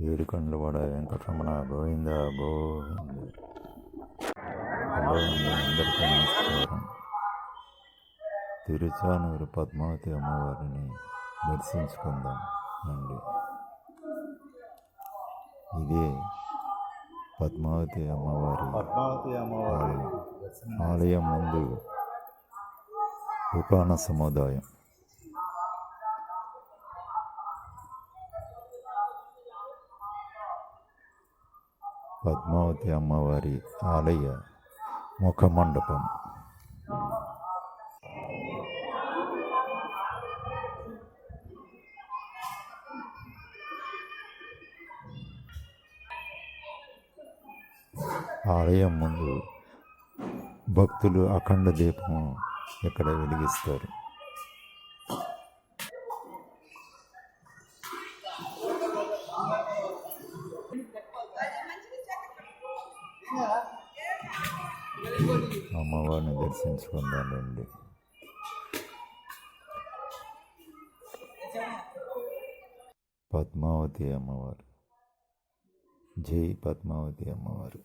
ఏడుకొండలవాడ వెంకటరమణ గోవింద గోవింద. అందరికీ నమస్కారం. తిరుచానూరు పద్మావతి అమ్మవారిని దర్శించుకుందాం అండి. ఇదే పద్మావతి అమ్మవారి పద్మావతి అమ్మవారి ఆలయం. దర్శనం ఆలయం ముందు దుకాణ సముదాయం. పద్మావతి అమ్మవారి ఆలయ ముఖమండపం. ఆలయం ముందు భక్తులు అఖండ దీపం ఇక్కడ వెలిగిస్తారు. అమ్మవారిని దర్శించుకుందామండి. పద్మావతి అమ్మవారు. జై పద్మావతి అమ్మవారు.